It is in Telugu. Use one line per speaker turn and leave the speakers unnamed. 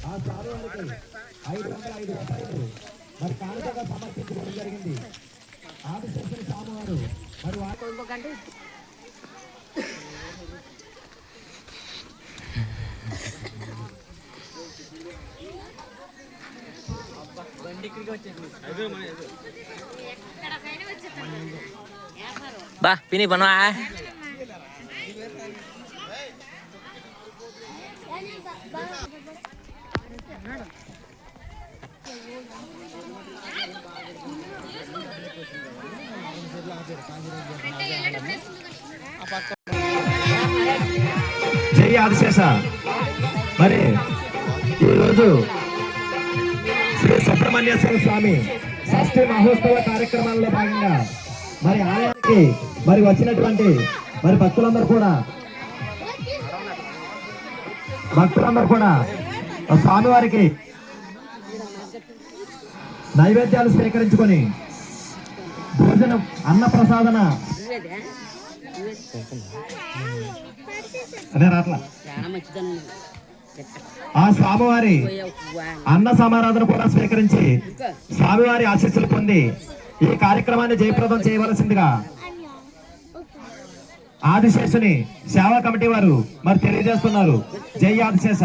ఆ స్వామివారికి ఐదు వందల ఐదు రూపాయలు మరి కానుకగా సమర్పించడం జరిగింది ఆదిశేషుని మరి
బా పిని పనువా
జై ఆదిశేష. మరి ఈరోజు శ్రీ సుబ్రహ్మణ్యేశ్వర స్వామి షష్ఠి మహోత్సవ కార్యక్రమాల్లో భాగంగా మరి ఆలయానికి మరి వచ్చినటువంటి మరి భక్తులందరూ కూడా. భక్తులందరూ కూడా. స్వామివారికి నైవేద్యాలు స్వీకరించుకొని భోజనం అన్న ప్రసాదన. అదే రాట్లా. ఆ స్వామివారి అన్న సమారాధన కూడా స్వీకరించి స్వామివారి ఆశీస్సులు పొంది ఈ కార్యక్రమాన్ని జయప్రదం చేయవలసిందిగా ఆదిశేషుని సేవా కమిటీ వారు మరి తెలియజేస్తున్నారు. జై ఆదిశేష.